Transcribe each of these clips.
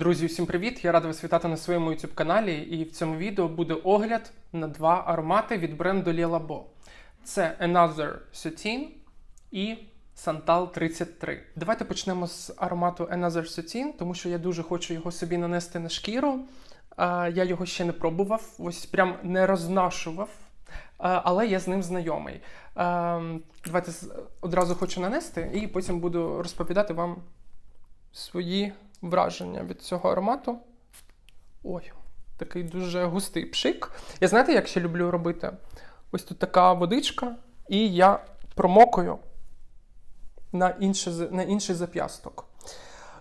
Друзі, усім привіт! Я радий вас вітати на своєму YouTube каналі. І в цьому відео буде огляд на два аромати від бренду Labo. Це Another 13 і Santal 33. Давайте почнемо з аромату Another 13, тому що я дуже хочу його собі нанести на шкіру. Я його ще не пробував, ось прям не рознашував, але я з ним знайомий. Давайте одразу хочу нанести і потім буду розповідати вам свої враження від цього аромату. Ой, такий дуже густий пшик. Я знаєте, як ще люблю робити? Ось тут така водичка, і я промокую на інший, на інший зап'ясток.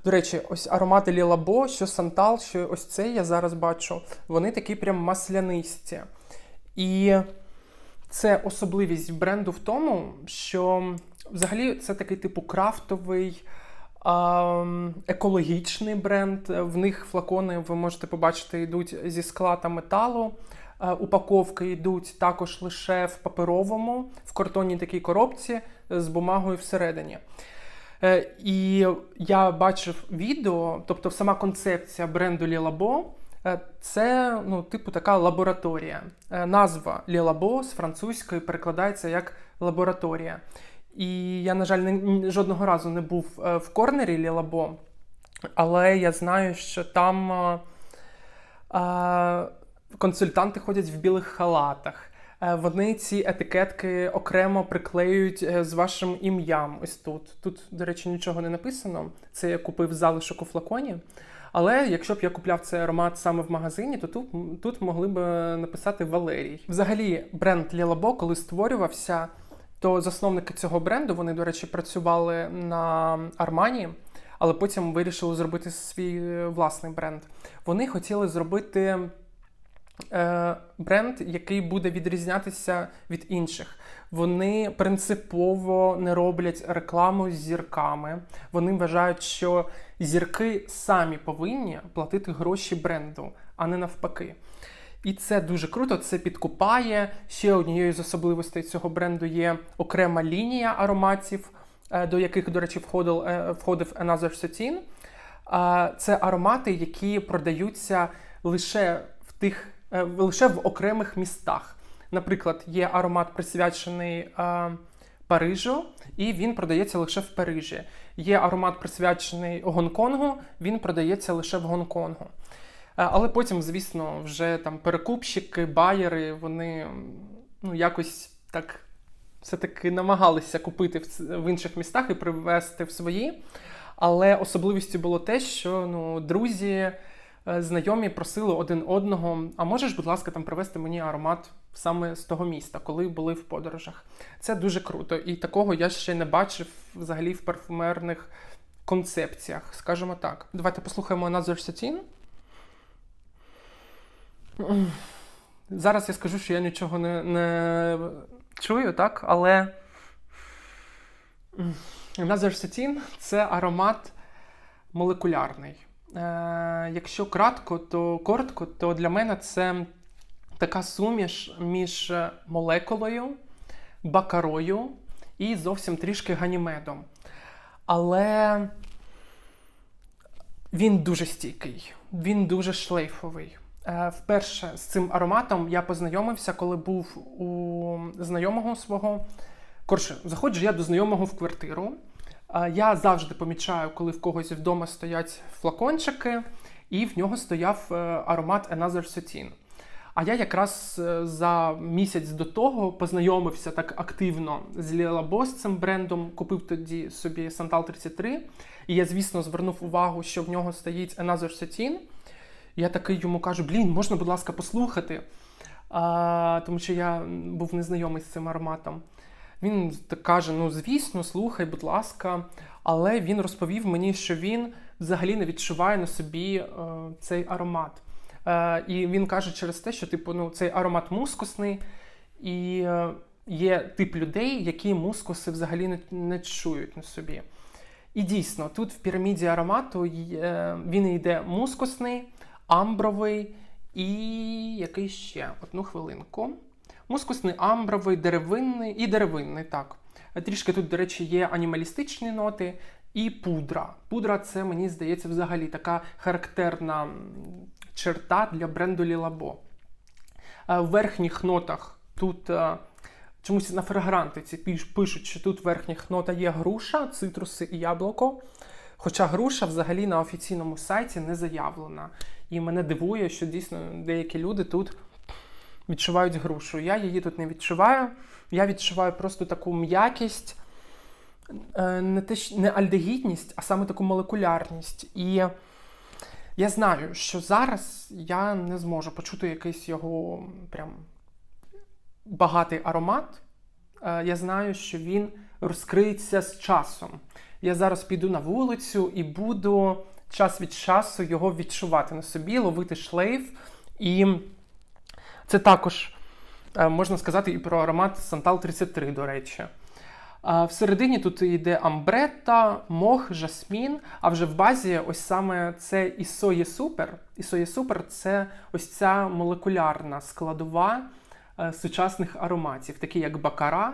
До речі, ось аромати Лілабо, що Сантал, що ось цей я зараз бачу, вони такі прям маслянисті. І це особливість бренду в тому, що взагалі це такий типу крафтовий. Екологічний бренд. В них флакони ви можете побачити йдуть зі скла та металу. Е, Упаковки йдуть також лише в паперовому, в картонній такій коробці з бумагою всередині. Е, І я бачив відео, тобто сама концепція бренду Лілабо це ну, типу така лабораторія. Е, Назва Лілабо з французької перекладається як лабораторія. І я, на жаль, не, жодного разу не був е, в корнері Лілабо, але я знаю, що там е, е, консультанти ходять в білих халатах. Вони ці етикетки окремо приклеюють з вашим ім'ям. Ось тут. Тут, до речі, нічого не написано. Це я купив залишок у флаконі. Але якщо б я купляв цей аромат саме в магазині, то тут, тут могли б написати Валерій. Взагалі, бренд Лілабо, коли створювався, то засновники цього бренду, вони, до речі, працювали на Армані, але потім вирішили зробити свій е, власний бренд. Вони хотіли зробити е, бренд, який буде відрізнятися від інших. Вони принципово не роблять рекламу з зірками. Вони вважають, що зірки самі повинні платити гроші бренду, а не навпаки. І це дуже круто, це підкупає. Ще однією з особливостей цього бренду є окрема лінія ароматів, е, до яких, до речі, входив, е, входив Another 13. А, Це аромати, які продаються лише в тих, е, лише в окремих містах. Наприклад, є аромат присвячений Парижу, і він продається лише в Парижі. Є аромат присвячений Гонконгу, він продається лише в Гонконгу. Е, Але потім, звісно, вже там перекупщики, байери, вони ну, якось так все-таки намагалися купити в, інших містах і привезти в свої. Але особливістю було те, що ну, друзі, е, знайомі просили один одного: а можеш, будь ласка, там привезти мені аромат саме з того міста, коли були в подорожах. Це дуже круто. І такого я ще не бачив взагалі в парфумерних концепціях, скажімо так. Давайте послухаємо Another 13. Зараз я скажу, що я нічого не, не чую, так? Але 13 – це аромат молекулярний. Е, якщо кратко, то коротко, то для мене це така суміш між молекулою, бакарою і зовсім трішки ганімедом. Але він дуже стійкий, він дуже шлейфовий. Е, Вперше з цим ароматом я познайомився, коли був у знайомого свого. Коротше, заходжу я до знайомого в квартиру. Е, Я завжди помічаю, коли в когось вдома стоять флакончики, і в нього стояв е, аромат Another 13. А я якраз за місяць до того познайомився так активно з Лілабо з цим брендом, купив тоді собі Santal 33. І я, звісно, звернув увагу, що в нього стоїть Another 13. Я такий йому кажу: блін, можна, будь ласка, послухати. А, тому що я був незнайомий з цим ароматом. Він так каже: ну, звісно, слухай, будь ласка. Але він розповів мені, що він взагалі не відчуває на собі е, цей аромат. Е, і він каже через те, що типу, ну, цей аромат мускусний, і е, є тип людей, які мускуси взагалі не, не чують на собі. І дійсно, тут в піраміді аромату є- він йде мускусний, амбровий і який ще? Одну хвилинку. Мускусний, амбровий, деревинний і деревинний, так. Трішки тут, до речі, є анімалістичні ноти і пудра. Пудра це, мені здається, взагалі така характерна черта для бренду Лілабо. В верхніх нотах тут е, чомусь на фрагрантиці пишуть, що тут верхніх нотах є груша, цитруси і яблуко. Хоча груша взагалі на офіційному сайті не заявлена. І мене дивує, що дійсно деякі люди тут відчувають грушу. Я її тут не відчуваю. Я відчуваю просто таку м'якість, е, не, те, не альдегідність, а саме таку молекулярність. І я знаю, що зараз я не зможу почути якийсь його прям багатий аромат. Е, Я знаю, що він розкриється з часом. Я зараз піду на вулицю і буду час від часу його відчувати на собі, ловити шлейф. І це також е, можна сказати і про аромат Сантал 33, до речі. Всередині тут йде амбретта, мох, жасмін, а вже в базі ось саме це ісоє супер. Ісоє супер це ось ця молекулярна складова е, сучасних ароматів, такі як бакара, е,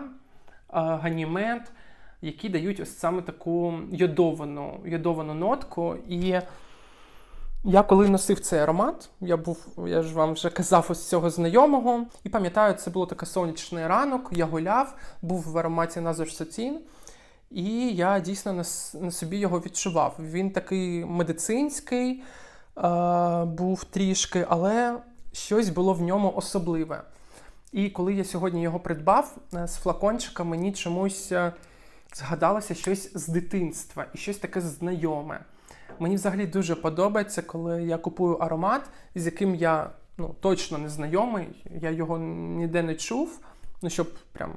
ганімед, які дають ось саме таку йодовану, йодовану нотку. І я коли носив цей аромат, я був, я ж вам вже казав ось цього знайомого, і пам'ятаю, це було такий сонячний ранок, я гуляв, був в ароматі Назар Сатін, і я дійсно на, на собі його відчував. Він такий медицинський е, був трішки, але щось було в ньому особливе. І коли я сьогодні його придбав е, з флакончика, мені чомусь е, згадалося щось з дитинства і щось таке знайоме. Мені взагалі дуже подобається, коли я купую аромат, з яким я ну, точно не знайомий, я його ніде не чув, ну, щоб прям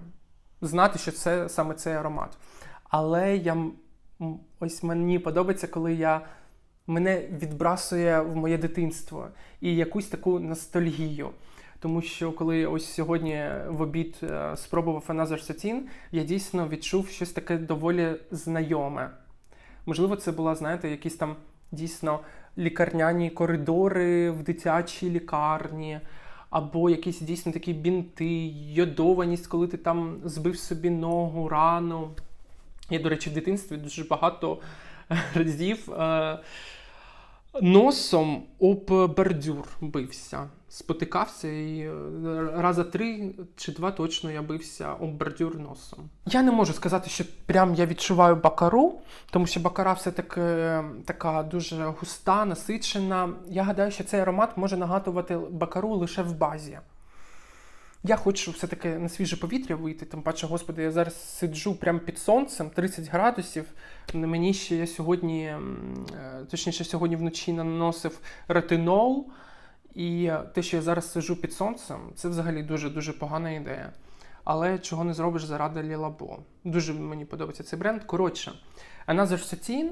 знати, що це саме цей аромат. Але я, ось мені подобається, коли я, мене відбрасує в моє дитинство і якусь таку ностальгію. Тому що коли ось сьогодні в обід е, спробував Another Satin, я дійсно відчув щось таке доволі знайоме. Можливо, це була, знаєте, якісь там дійсно лікарняні коридори в дитячій лікарні, або якісь дійсно такі бінти, йодованість, коли ти там збив собі ногу, рану. Я, до речі, в дитинстві дуже багато разів е, носом об бордюр бився. Спотикався і е, раза три чи два точно я бився об бордюр носом. Я не можу сказати, що прям я відчуваю бакару, тому що бакара все-таки е, така дуже густа, насичена. Я гадаю, що цей аромат може нагадувати бакару лише в базі. Я хочу все-таки на свіже повітря вийти, тим паче, господи, я зараз сиджу прямо під сонцем, 30 градусів. Мені ще я сьогодні, е, точніше, сьогодні вночі наносив ретинол. І те, що я зараз сиджу під сонцем, це взагалі дуже-дуже погана ідея. Але чого не зробиш заради Лілабо. Дуже мені подобається цей бренд. Коротше, Another Satin.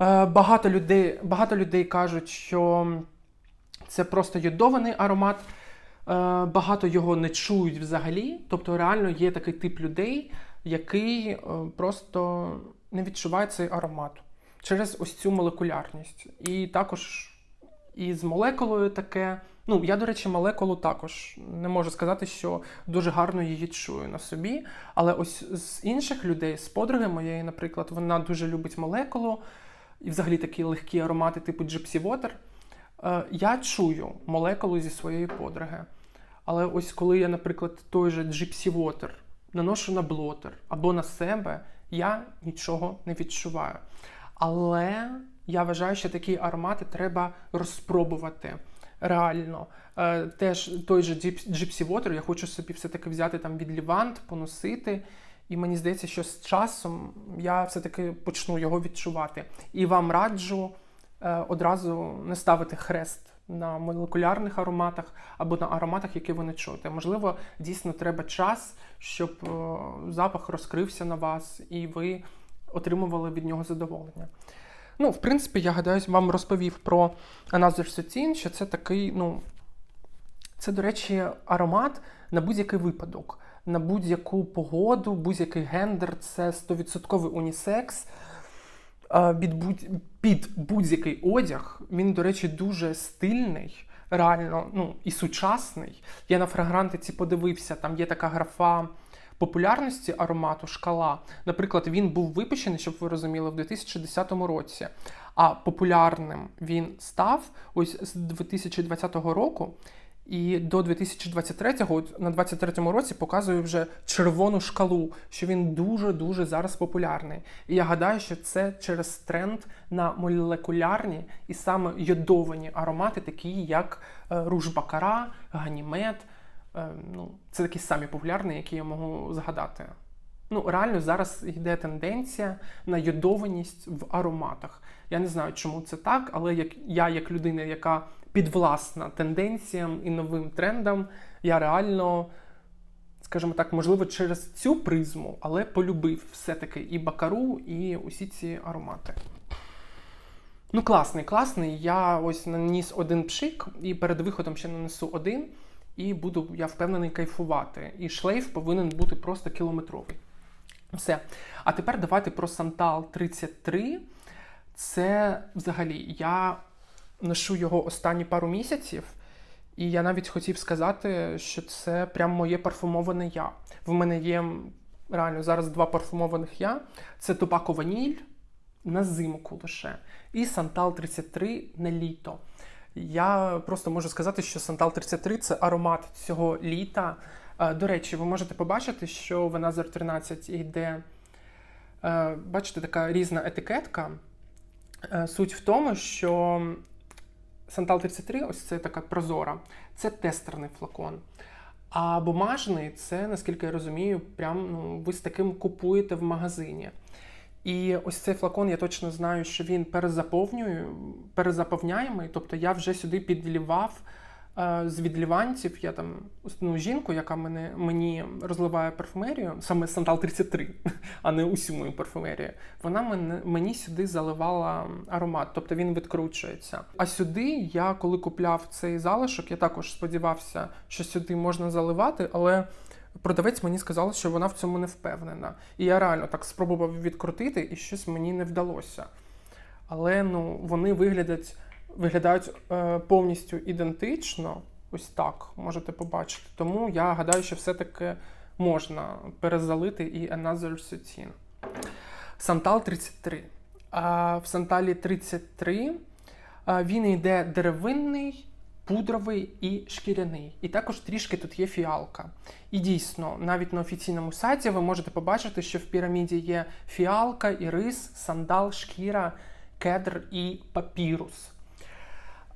Е, Багато людей, багато людей кажуть, що це просто йодований аромат. Е, Багато його не чують взагалі. Тобто, реально є такий тип людей, який е, просто не відчуває цей аромат через ось цю молекулярність. І також і з молекулою таке. Ну, я, до речі, молекулу також не можу сказати, що дуже гарно її чую на собі. Але ось з інших людей, з подруги моєї, наприклад, вона дуже любить молекулу і взагалі такі легкі аромати, типу Water. Е, Я чую молекулу зі своєї подруги. Але ось коли я, наприклад, той же Gypsy Water наношу на блотер або на себе, я нічого не відчуваю. Але я вважаю, що такі аромати треба розпробувати. Реально, Е, теж той же Gyps- Gypsy Water, я хочу собі все-таки взяти там від Лівант, поносити. І мені здається, що з часом я все-таки почну його відчувати. І вам раджу е, одразу не ставити хрест на молекулярних ароматах або на ароматах, які ви не чуєте. Можливо, дійсно треба час, щоб е, запах розкрився на вас, і ви отримували від нього задоволення. Ну, в принципі, я гадаю, вам розповів про Another Satin, що це такий, ну, це, до речі, аромат на будь-який випадок, на будь-яку погоду, будь-який гендер, це 100% унісекс. Під, будь, під будь-який одяг. Він, до речі, дуже стильний, реально, ну, і сучасний. Я на фрагрантиці подивився, там є така графа популярності аромату шкала. Наприклад, він був випущений, щоб ви розуміли, в 2010 році. А популярним він став ось з 2020 року. І до 2023-го, на 23-му році показує вже червону шкалу, що він дуже-дуже зараз популярний. І я гадаю, що це через тренд на молекулярні і саме йодовані аромати, такі як е, руж бакара, ганімед. Е, ну, це такі самі популярні, які я можу згадати. Ну, реально зараз йде тенденція на йодованість в ароматах. Я не знаю, чому це так, але як я, як людина, яка підвласна тенденціям і новим трендам, я реально, скажімо так, можливо, через цю призму, але полюбив все-таки і бакару, і усі ці аромати. Ну, класний, класний. Я ось наніс один пшик, і перед виходом ще нанесу один, і буду, я впевнений, кайфувати. І шлейф повинен бути просто кілометровий. Все. А тепер давайте про Сантал 33. Це взагалі я ношу його останні пару місяців, і я навіть хотів сказати, що це прям моє парфумоване я. В мене є реально зараз два парфумованих я: це Топако Ваніль на зимку лише, і Сантал 33 на літо. Я просто можу сказати, що Сантал 33 це аромат цього літа. Е, До речі, ви можете побачити, що в Another 13 йде, е, бачите, така різна етикетка. Е, Суть в тому, що Сантал 33, ось це така прозора, це тестерний флакон. А бумажний це, наскільки я розумію, прям ну, ви з таким купуєте в магазині. І ось цей флакон, я точно знаю, що він перезаповнює, перезаповняємий. Тобто я вже сюди підлівав з відліванців. Я там ну, жінку, яка мене, мені розливає парфумерію, саме Сантал 33, а не усю мою парфумерію. Вона мене, мені сюди заливала аромат, тобто він відкручується. А сюди я, коли купляв цей залишок, я також сподівався, що сюди можна заливати, але. Продавець мені сказав, що вона в цьому не впевнена. І я реально так спробував відкрутити, і щось мені не вдалося. Але ну, вони виглядять, виглядають е, повністю ідентично, ось так можете побачити. Тому я гадаю, що все-таки можна перезалити і Another Sutin. Сантал 33. А в Санталі 33 а, він йде деревинний пудровий і шкіряний. І також трішки тут є фіалка. І дійсно, навіть на офіційному сайті ви можете побачити, що в піраміді є фіалка, ірис, сандал, шкіра, кедр і папірус.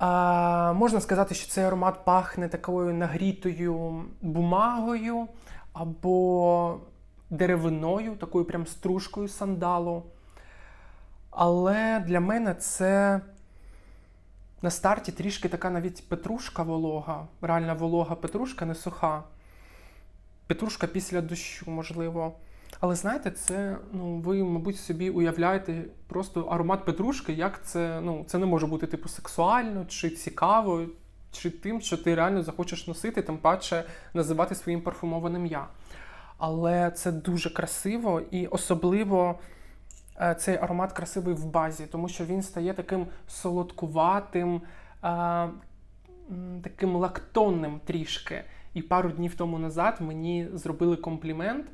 А, можна сказати, що цей аромат пахне такою нагрітою бумагою або деревиною, такою прям стружкою сандалу. Але для мене це на старті трішки така навіть петрушка волога, реальна волога петрушка, не суха. Петрушка після дощу, можливо. Але знаєте, це, ну, ви, мабуть, собі уявляєте просто аромат петрушки, як це ну, це не може бути типу сексуально, чи цікаво, чи тим, що ти реально захочеш носити, тим паче називати своїм парфумованим я. Але це дуже красиво і особливо е, цей аромат красивий в базі, тому що він стає таким солодкуватим, е, таким лактонним трішки. І пару днів тому назад мені зробили комплімент.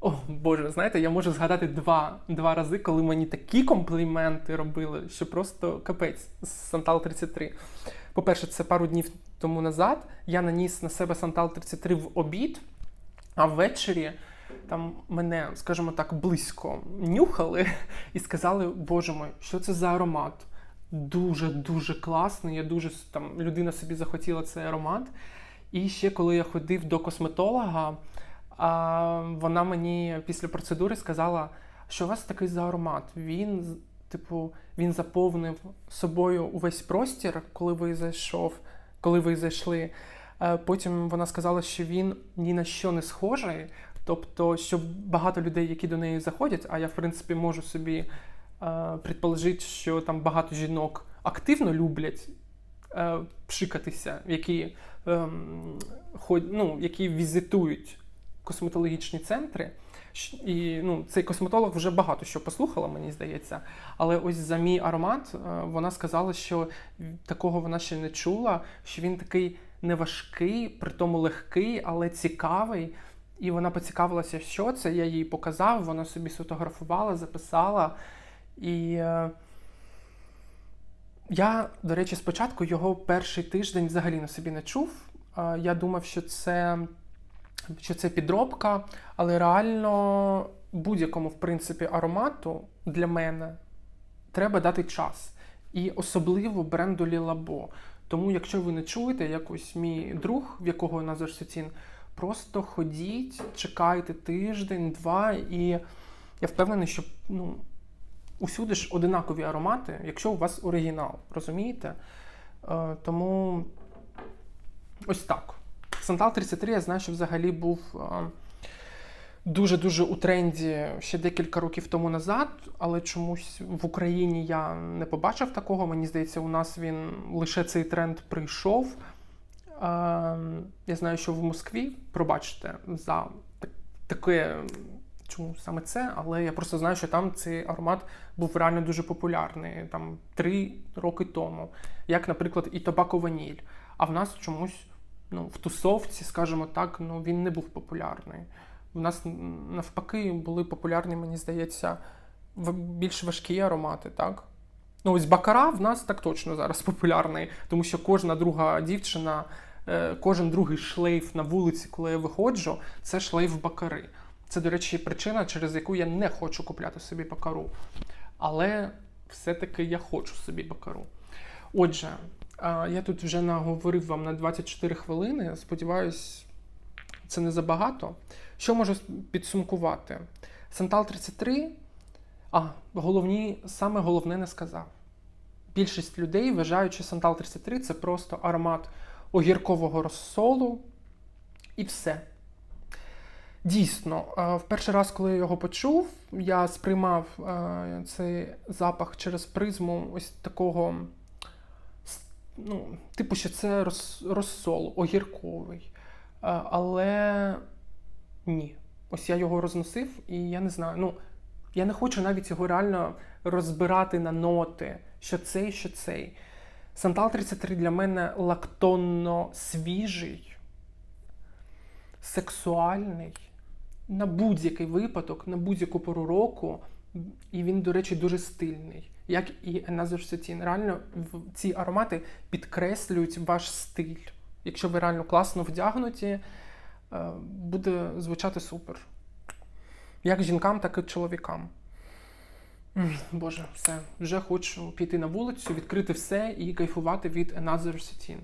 О, Боже, знаєте, я можу згадати два, два рази, коли мені такі компліменти робили, що просто капець з Сантал 33. По-перше, це пару днів тому назад. Я наніс на себе Сантал 33 в обід, а ввечері там мене, скажімо так, близько нюхали і сказали, боже мой, що це за аромат? Дуже-дуже класний. Я дуже там людина собі захотіла цей аромат. І ще коли я ходив до косметолога, а вона мені після процедури сказала, що у вас такий за аромат. Він, типу, він заповнив собою увесь простір, коли ви зайшов, коли ви зайшли. Е, Потім вона сказала, що він ні на що не схожий. Тобто, що багато людей, які до неї заходять, а я в принципі можу собі е, предположити, що там багато жінок активно люблять е, пшикатися, які, ем, ход- ну, які візитують косметологічні центри. І ну, цей косметолог вже багато що послухала, мені здається. Але ось за мій аромат е, вона сказала, що такого вона ще не чула, що він такий неважкий, при тому легкий, але цікавий. І вона поцікавилася, що це. Я їй показав, вона собі сфотографувала, записала. І е, я, до речі, спочатку його перший тиждень взагалі на собі не чув. Е, Я думав, що це, що це підробка, але реально будь-якому, в принципі, аромату для мене треба дати час. І особливо бренду Лілабо. Тому, якщо ви не чуєте, як ось мій друг, в якого Назар Сетін, просто ходіть, чекайте тиждень, два, і я впевнений, що ну, усюди ж одинакові аромати, якщо у вас оригінал, розумієте? Е, тому ось так. Сантал 33, я знаю, що взагалі був. е, Дуже-дуже у тренді ще декілька років тому назад, але чомусь в Україні я не побачив такого. Мені здається, у нас він лише цей тренд прийшов. Е, Я знаю, що в Москві, пробачте, за таке, чому саме це, але я просто знаю, що там цей аромат був реально дуже популярний там три роки тому, як, наприклад, і табако ваніль. А в нас чомусь ну, в тусовці, скажімо так, ну, він не був популярний. У нас навпаки були популярні, мені здається, більш важкі аромати, так? Ну, ось Бакара в нас так точно зараз популярний, тому що кожна друга дівчина, е, кожен другий шлейф на вулиці, коли я виходжу, це шлейф Бакари. Це, до речі, причина, через яку я не хочу купляти собі Бакару. Але все-таки я хочу собі Бакару. Отже, я тут вже наговорив вам на 24 хвилини. Сподіваюсь, це не забагато. Що можу підсумкувати? Сантал 33. А, головні, саме головне не сказав. Більшість людей вважають, що Сантал 33 це просто аромат огіркового розсолу і все. Дійсно, в перший раз, коли я його почув, я сприймав цей запах через призму ось такого, ну, типу, що це роз- розсол огірковий. Але ні. Ось я його розносив, і я не знаю. Ну, я не хочу навіть його реально розбирати на ноти, що цей, що цей. Сантал 33 для мене лактонно свіжий, сексуальний, на будь-який випадок, на будь-яку пору року. І він, до речі, дуже стильний, як і Another Satin. Реально, ці аромати підкреслюють ваш стиль. Якщо ви реально класно вдягнуті, е, буде звучати супер. Як жінкам, так і чоловікам. Боже, все. Вже хочу піти на вулицю, відкрити все і кайфувати від Another Satin.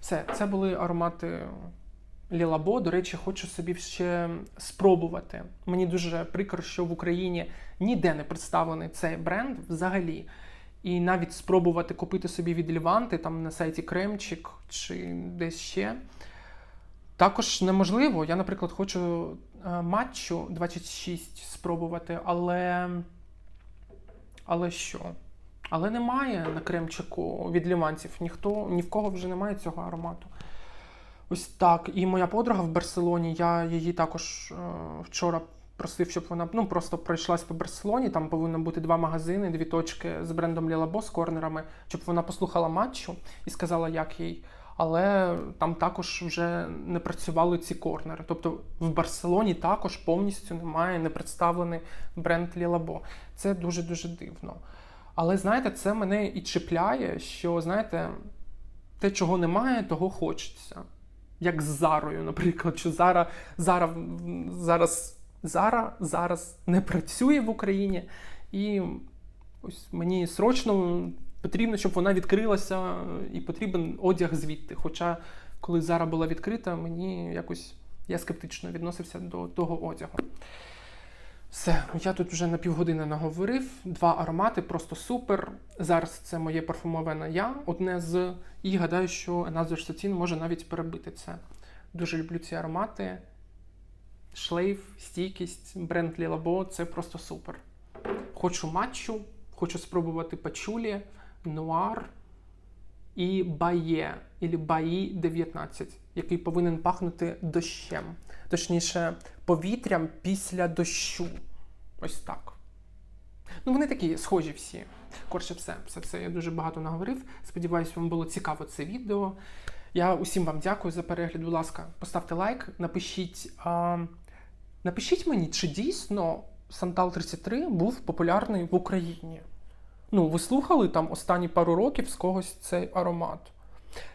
Все, це були аромати Лілабо. До речі, хочу собі ще спробувати. Мені дуже прикро, що в Україні ніде не представлений цей бренд взагалі. І навіть спробувати купити собі від Ліванти там на сайті Кремчик чи десь ще. Також неможливо. Я, наприклад, хочу е, матчу 26 спробувати, але. Але що? Але немає на кремчику від ліманців. Ніхто, ні в кого вже немає цього аромату. Ось так. І моя подруга в Барселоні, я її також е, вчора просив, щоб вона ну, просто пройшлась по Барселоні. Там повинно бути два магазини, дві точки з брендом Лілабо з корнерами, щоб вона послухала матчу і сказала, як їй. Але там також вже не працювали ці корнери. Тобто в Барселоні також повністю немає не представлений бренд Лілабо. Це дуже дуже дивно. Але знаєте, це мене і чіпляє, що знаєте, те, чого немає, того хочеться. Як з Зарою, наприклад, що Зара, Зара зараз, Зара зараз не працює в Україні, і ось мені срочно потрібно, щоб вона відкрилася, і потрібен одяг звідти. Хоча, коли Зара була відкрита, мені якось я скептично відносився до того одягу. Все, я тут вже на півгодини наговорив. Два аромати, просто супер. Зараз це моє парфумове на я, одне з. І гадаю, що Another Satin може навіть перебити це. Дуже люблю ці аромати. Шлейф, стійкість, бренд Лілабо це просто супер. Хочу матчу, хочу спробувати пачулі, нуар і бає, або баї 19, який повинен пахнути дощем. Точніше, повітрям після дощу. Ось так. Ну, вони такі схожі всі. Коротше, все, все, все. Я дуже багато наговорив. Сподіваюсь, вам було цікаво це відео. Я усім вам дякую за перегляд. Будь ласка, поставте лайк, напишіть, а, Напишіть мені, чи дійсно Сантал 33 був популярний в Україні. Ну, ви слухали там останні пару років з когось цей аромат.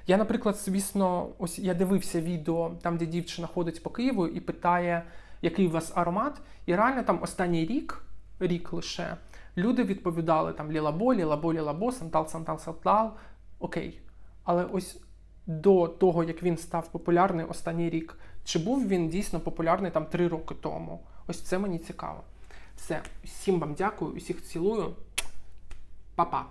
Я, наприклад, звісно, ось я дивився відео там, де дівчина ходить по Києву і питає, який у вас аромат. І реально там останній рік, рік лише, люди відповідали там Лілабо, Лілабо, Лілабо, Сантал, Сантал, Сантал. Окей. Але ось до того, як він став популярний останній рік, чи був він дійсно популярний там три роки тому? Ось це мені цікаво. Все, всім вам дякую, усіх цілую. Па-па.